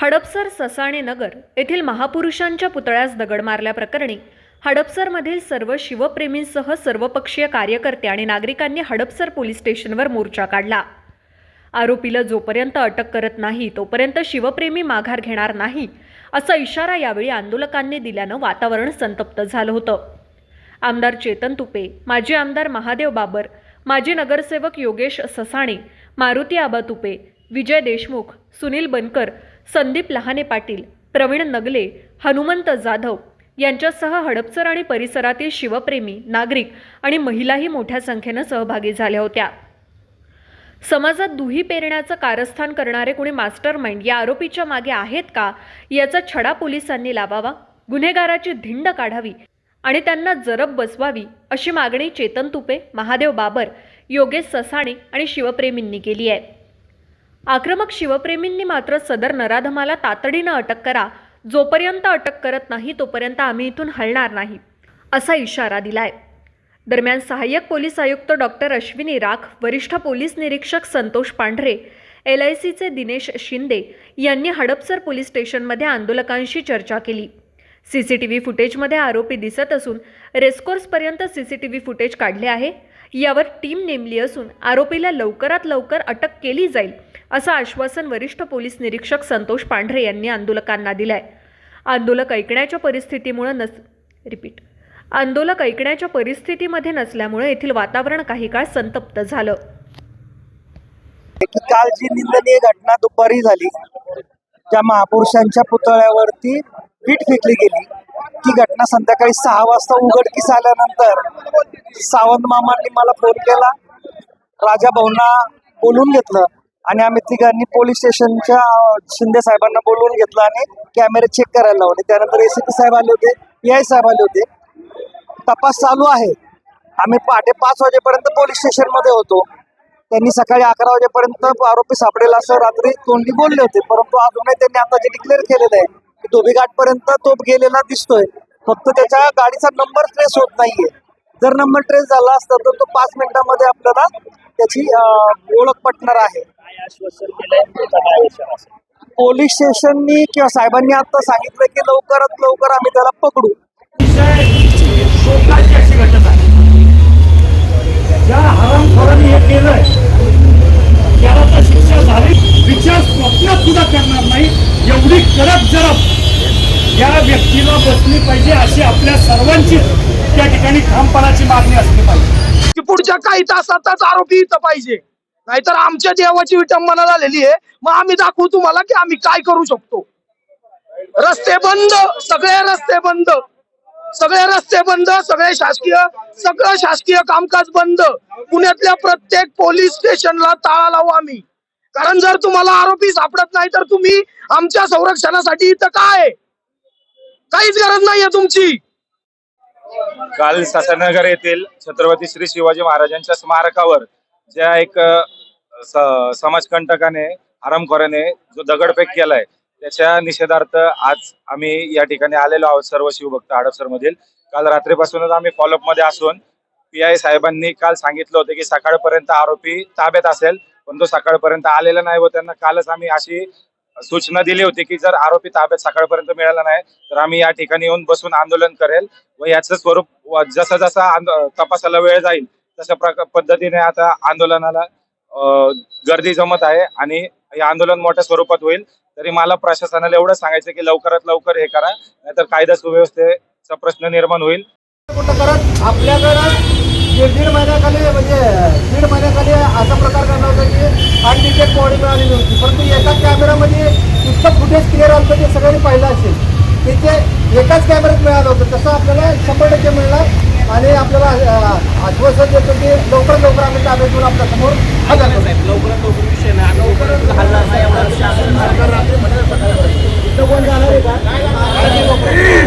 हडपसर ससाणे नगर येथील महापुरुषांच्या पुतळ्यास दगड मारल्याप्रकरणी हडपसरमधील सर्व शिवप्रेमींसह सर्वपक्षीय कार्यकर्ते आणि नागरिकांनी हडपसर पोलीस स्टेशनवर मोर्चा काढला. आरोपीला जोपर्यंत अटक करत नाही तोपर्यंत शिवप्रेमी माघार घेणार नाही असा इशारा यावेळी आंदोलकांनी दिल्यानं वातावरण संतप्त झालं होतं. आमदार चेतन तुपे माजी आमदार महादेव बाबर माजी नगरसेवक योगेश ससाणे मारुती आबा तुपे विजय देशमुख सुनील बनकर संदीप लहाने पाटील प्रवीण नगले हनुमंत जाधव यांच्यासह हडपसर आणि परिसरातील शिवप्रेमी नागरिक आणि महिलाही मोठ्या संख्येनं सहभागी झाल्या होत्या. समाजात दुही पेरण्याचं कारस्थान करणारे कुणी मास्टर माइंड या आरोपीच्या मागे आहेत का? याचा छडा पोलिसांनी लावावा गुन्हेगाराची धिंड काढावी आणि त्यांना जरब बसवावी अशी मागणी चेतन तुपे महादेव बाबर योगेश ससाणे आणि शिवप्रेमींनी केली आहे. आक्रमक शिवप्रेमींनी मात्र सदर नराधमाला तातडीनं अटक करा. जोपर्यंत अटक करत नाही तोपर्यंत आम्ही इथून हलणार नाही असा इशारा दिलाय. दरम्यान सहाय्यक पोलीस आयुक्त डॉक्टर अश्विनी राख वरिष्ठ पोलीस निरीक्षक संतोष पांढरे एल आय सीचे दिनेश शिंदे यांनी हडपसर पोलीस स्टेशनमध्ये आंदोलकांशी चर्चा केली. सी सी टी व्ही फुटेजमध्ये आरोपी दिसत असून रेस्कोर्सपर्यंत C C T V footage काढले आहे. यावर टीम नेमली असून आरोपीला लवकरात लवकर अटक केली जाईल असं आश्वासन वरिष्ठ पोलीस निरीक्षक संतोष पांढरे यांनी आंदोलकांना दिलंय. आंदोलक ऐकण्याच्या परिस्थितीमुळे नस रिपीट. आंदोलक ऐकण्याच्या परिस्थितीमध्ये नसल्यामुळे येथील वातावरण काही काळ संतप्त झालं. काल जी निंदनीय घटना दुपारी झाली त्या महापुरुषांच्या पुतळ्यावरती पीठ फेकली गेली ती घटना संध्याकाळी सहा वाजता उघडकीस आल्यानंतर सावंत मामांनी मला फोन केला. राजा भाऊंना बोलून घेतलं आणि आम्ही तिघांनी पोलीस स्टेशनच्या शिंदे साहेबांना बोलवून घेतलं आणि कॅमेरे चेक करायला लावले. त्यानंतर एसीपी साहेब आले होते पी साहेब आले होते. तपास चालू आहे. आम्ही पहाटे पाच वाजेपर्यंत पोलीस स्टेशनमध्ये होतो. त्यांनी सकाळी अकरा वाजेपर्यंत आरोपी सापडेल असं रात्री तोंडी बोलले होते परंतु अजूनही त्यांनी आता जे डिक्लेअर केलेलं आहे धोबीघाट पर्यंत तो गेलेला दिसतोय. फक्त त्याच्या गाडीचा नंबर ट्रेस होत नाहीये. जर नंबर ट्रेस झाला असता तर तो पाच मिनिटांमध्ये आपल्याला त्याची ओळख पटणार आहे. पोलीस स्टेशननी किंवा साहेबांनी आता सांगितलं की लवकरात लवकर आम्ही त्याला पकडू शोकाची अशी घटना आहे ज्या हरामखोरांनी हे केलंय त्याला तर शिक्षा झाली विचार स्वप्नात सुद्धा करणार नाही एवढी कडक जरब या व्यक्तीला बसली पाहिजे अशी आपल्या सर्वांची त्या ठिकाणी ठामपणाची मागणी असली पाहिजे. की पुढच्या काही तासातच आरोपी इथं पाहिजे. नाहीतर आमच्या देवाची विटंबना झालेली आहे. मग आम्ही दाखवू तुम्हाला की आम्ही काय करू शकतो. रस्ते बंद सगळे रस्ते बंद. सगळे रस्ते बंद सगळे शासकीय सगळं शासकीय कामकाज बंद. पुण्यातल्या प्रत्येक पोलीस स्टेशनला ताळा लावू आम्ही. कारण जर तुम्हाला आरोपी सापडत नाही तर तुम्ही आमच्या संरक्षणासाठी इथं काय? काहीच गरज नाहीये तुमची. काल ससनगर येथील छत्रपती श्री शिवाजी महाराजांच्या स्मारकावर ज्या एक स- समाजकंटकाने हरामखोराने जो दगडफेक केलाय त्याच्या निषेधार्थ आज आम्ही या ठिकाणी आलेलो आहोत सर्व शिवभक्त हडपसर मधील काल रात्रीपासूनच आम्ही फॉलोअपमध्ये असून पी आय साहेबांनी काल सांगितलं होतं की सकाळपर्यंत आरोपी ताब्यात असेल पण तो सकाळपर्यंत आलेला नाही व त्यांना कालच आम्ही अशी सूचना दिली होती की जर आरोपी ताब्यात सकाळपर्यंत मिळाला नाही तर आम्ही या ठिकाणी येऊन बसून आंदोलन करेल व याचं स्वरूप व जसा जसा आंदो- तपासाला वेळ जाईल तशा पद्धतीने आता आंदोलनाला गर्दी जमत आहे आणि हे आंदोलन मोठ्या स्वरूपात होईल. तरी मला प्रशासनाला एवढं सांगायचं की लवकरात लवकर हे करा नाहीतर कायदा सुव्यवस्थेचा प्रश्न निर्माण होईल. कुठं आपल्याकडं दीड दीड महिन्याखाली म्हणजे दीड महिन्याखाली असा प्रकार घडला होता की अनडिटेड बॉडी मिळालेली होती परंतु एका कॅमेरामध्ये इतकं फुटेज क्लिअर आलं होतं ते सगळ्यांनी पाहिलं असेल. तिथे एकाच कॅमेऱ्यात मिळालं होतं. तसं आपल्याला शंभर टक्के मिळणार आणि आपल्याला आश्वासन देतो की लवकरात लवकर आम्ही ताब्यात घेऊन आपल्यासमोर हजर करू. लवकरात लवकर विषय नाही. इथं कोण जाणार आहे? का आम्ही